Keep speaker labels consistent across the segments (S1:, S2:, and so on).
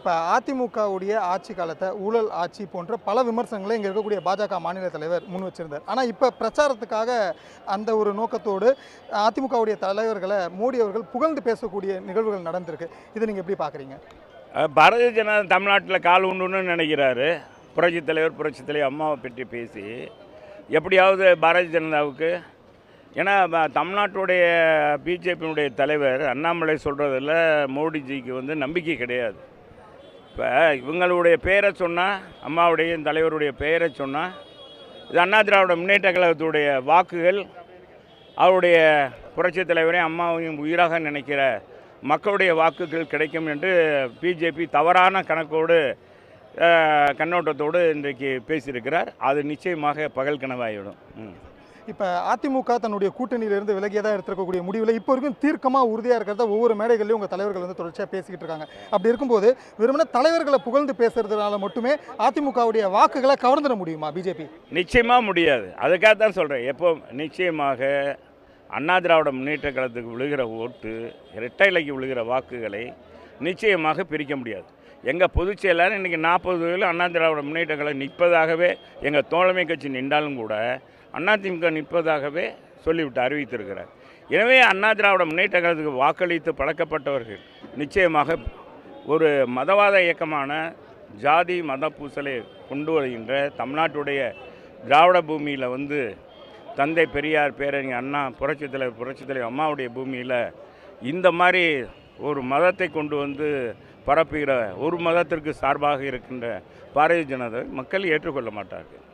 S1: இப்போ அதிமுகவுடைய ஆட்சி காலத்தை ஊழல் ஆட்சி போன்ற பல விமர்சனங்களை இங்கே இருக்கக்கூடிய பாஜக மாநில தலைவர் முன் வச்சிருந்தார். ஆனால் இப்போ பிரச்சாரத்துக்காக அந்த ஒரு நோக்கத்தோடு அதிமுகவுடைய தலைவர்களை மோடி அவர்கள் புகழ்ந்து பேசக்கூடிய நிகழ்வுகள் நடந்திருக்கு. இதை நீங்கள் எப்படி பார்க்குறீங்க
S2: பாரதிய ஜனதா தமிழ்நாட்டில் கால் உண்டுன்னு நினைக்கிறாரு. புரட்சி தலைவர் புரட்சித் தலைவர் அம்மாவை பற்றி பேசி எப்படியாவது பாரதிய ஜனதாவுக்கு ஏன்னா தமிழ்நாட்டுடைய பிஜேபியினுடைய தலைவர் அண்ணாமலை சொல்கிறதில் மோடிஜிக்கு வந்து நம்பிக்கை கிடையாது. இப்போ இவங்களுடைய பெயரை சொன்னால் அம்மாவுடைய தலைவருடைய பெயரை சொன்னால் இது அண்ணா திராவிட முன்னேற்ற கழகத்துடைய வாக்குகள் அவருடைய புரட்சி தலைவரையும் அம்மாவையும் உயிராக நினைக்கிற மக்களுடைய வாக்குகள் கிடைக்கும் என்று பிஜேபி தவறான கணக்கோடு கண்ணோட்டத்தோடு இன்றைக்கு பேசியிருக்கிறார் அது நிச்சயமாக பகல் கனவாகிவிடும் ம்.
S1: இப்போ அதிமுக தன்னுடைய கூட்டணியிலிருந்து விலகியதாக எடுத்திருக்கக்கூடிய முடிவில் இப்போ வரைக்கும் தீர்க்கமாக உறுதியாக இருக்கிறத ஒவ்வொரு மேடைகள்லையும் உங்கள் தலைவர்கள் வந்து தொடர்ச்சியாக பேசிக்கிட்டு இருக்காங்க. அப்படி இருக்கும்போது வெறுமனே தலைவர்களை புகழ்ந்து பேசுறதுனால மட்டுமே அதிமுகவுடைய வாக்குகளை கவர்ந்துட முடியுமா பிஜேபி?
S2: நிச்சயமாக முடியாது. அதுக்காக தான் சொல்கிறேன் எப்போ நிச்சயமாக அண்ணா திராவிட முன்னேற்ற கழகத்துக்கு விழுகிற ஓட்டு இரட்டைலைக்கு விழுகிற வாக்குகளை நிச்சயமாக பிரிக்க முடியாது. எங்கள் பொதுச் செயலாளர் இன்றைக்கி நாற்பது வயதில் அண்ணா திராவிட முன்னேற்ற கழகம் நிற்பதாகவே எங்கள் தோழமை கட்சி நின்றாலும் கூட அதிமுக நிற்பதாகவே சொல்லிவிட்டு அறிவித்திருக்கிறார். எனவே அண்ணா திராவிட முன்னேற்ற கழகத்துக்கு வாக்களித்து பழக்கப்பட்டவர்கள் நிச்சயமாக ஒரு மதவாத இயக்கமான ஜாதி மத பூசலை கொண்டு வருகின்ற தமிழ்நாட்டுடைய திராவிட பூமியில் வந்து தந்தை பெரியார் பேரறிஞர் அண்ணா புரட்சி தலைவர் புரட்சி தலைவர் அம்மாவுடைய பூமியில் இந்த மாதிரி ஒரு மதத்தை கொண்டு வந்து பரப்புகிற ஒரு மதத்திற்கு சார்பாக இருக்கின்ற பாரதிய ஜனதா மக்கள் ஏற்றுக்கொள்ள மாட்டார்கள்.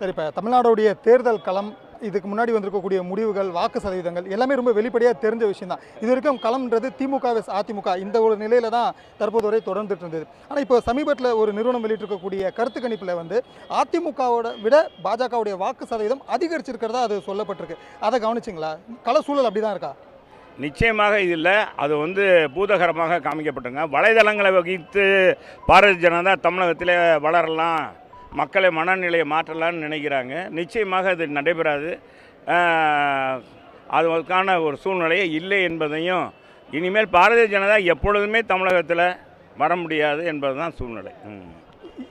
S1: சரி இப்போ தமிழ்நாடுடைய தேர்தல் களம் இதுக்கு முன்னாடி வந்திருக்கக்கூடிய முடிவுகள் வாக்கு சதவீதங்கள் எல்லாமே ரொம்ப வெளிப்படையாக தெரிஞ்ச விஷயம் தான் இது வரைக்கும் களம்ன்றது திமுக அதிமுக இந்த ஒரு நிலையில தான் தற்போது வரை தொடர்ந்துட்டு இருந்தது. ஆனால் இப்போ சமீபத்தில் ஒரு நிறுவனம் வெளியிட்டிருக்கக்கூடிய கருத்து கணிப்பில் வந்து அதிமுகவோட விட பாஜகவுடைய வாக்கு சதவீதம் அதிகரிச்சிருக்கிறதா அது சொல்லப்பட்டிருக்கு. அதை கவனிச்சிங்களா? கள சூழல் அப்படி தான் இருக்கா?
S2: நிச்சயமாக இதில் அது வந்து பூதகரமாக காமிக்கப்பட்டுங்க. வலைதளங்களை வகித்து பாரதிய ஜனதா தமிழகத்தில் வளரலாம். மக்களை மனநிலையை மாற்றலாம்னு நினைக்கிறாங்க. நிச்சயமாக அது நடைபெறாது. அதுக்கான ஒரு சூழ்நிலையே இல்லை என்பதையும் இனிமேல் பாரதிய ஜனதா எப்பொழுதுமே தமிழகத்தில் வர முடியாது என்பது தான் சூழ்நிலை.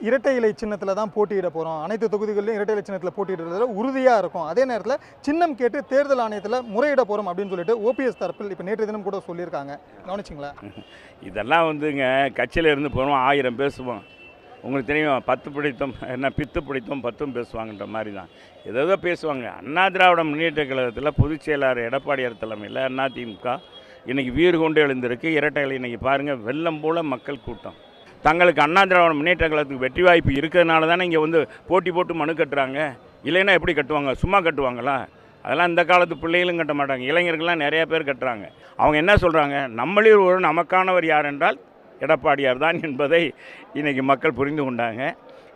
S1: இரட்டை இலை சின்னத்தில் தான் போட்டியிட போகிறோம் அனைத்து தொகுதிகளிலும் இரட்டை இலை சின்னத்தில் போட்டியிடுறதுல உறுதியாக இருக்கும். அதே நேரத்தில் சின்னம் கேட்டு தேர்தல் ஆணையத்தில் முறையிட போகிறோம் அப்படின்னு சொல்லிட்டு ஓபிஎஸ் தரப்பில் இப்போ நேற்று தினம் கூட சொல்லியிருக்காங்க. கவனிச்சிங்களா?
S2: இதெல்லாம் வந்துங்க கட்சியில் இருந்து போகிறோம் ஆயிரம் பேசுவோம் உங்களுக்கு தெரியும் பத்து பிடித்தம் என்ன பித்து பிடித்தம் பத்தும் பேசுவாங்கன்ற மாதிரி தான் ஏதோ பேசுவாங்க. அண்ணா திராவிட முன்னேற்ற கழகத்தில் பொதுச் செயலாளர் எடப்பாடியார் தலைமையில் அதிமுக இன்றைக்கி வீறு கொண்டு எழுந்திருக்கு. இரட்டைகள் இன்றைக்கி பாருங்கள் வெள்ளம் போல மக்கள் கூட்டம். தங்களுக்கு அண்ணா திராவிட முன்னேற்ற கழகத்துக்கு வெற்றி வாய்ப்பு இருக்கிறதுனால தானே இங்கே வந்து போட்டி போட்டு மனு கட்டுறாங்க. இல்லைன்னா எப்படி கட்டுவாங்க? சும்மா கட்டுவாங்களா? அதெல்லாம் இந்த காலத்து பிள்ளைகளும் கட்ட மாட்டாங்க. இளைஞர்கள்லாம் நிறையா பேர் கட்டுறாங்க. அவங்க என்ன சொல்கிறாங்க நம்மளில் ஒரு நமக்கானவர் யார் என்றால் எடப்பாடியார் தான் என்பதை இன்றைக்கி மக்கள் புரிந்து கொண்டாங்க.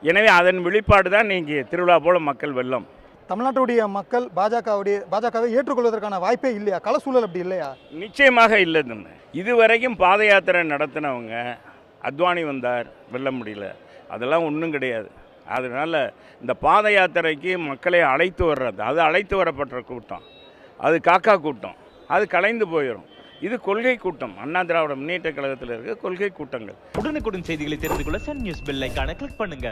S2: எனவே அதன் வெளிப்பாடு தான் இன்றைக்கி திருவிழா போல மக்கள் வெள்ளம்
S1: தமிழ்நாட்டுடைய மக்கள் பாஜகவுடைய பாஜகவை ஏற்றுக்கொள்வதற்கான வாய்ப்பே இல்லையா? கள சூழல் அப்படி இல்லையா?
S2: நிச்சயமாக இல்லைன்னு இதுவரைக்கும் பாத யாத்திரை நடத்தினவங்க அத்வானி வந்தார் வெல்ல முடியல. அதெல்லாம் ஒன்றும் கிடையாது. அதனால் இந்த பாத யாத்திரைக்கு மக்களை அழைத்து வர்றது அது அழைத்து வரப்பட்ட கூட்டம். அது காக்கா கூட்டம். அது கலைந்து போயிடும் இது கொள்கை கூட்டம். அண்ணா திராவிட முன்னேற்ற கழகத்தில் இருக்க கொள்கை கூட்டங்கள்.
S3: உடனுக்குடன் செய்திகளை தெரிந்து கொள்ள சன் நியூஸ் பெல் ஐக்கான கிளிக் பண்ணுங்க.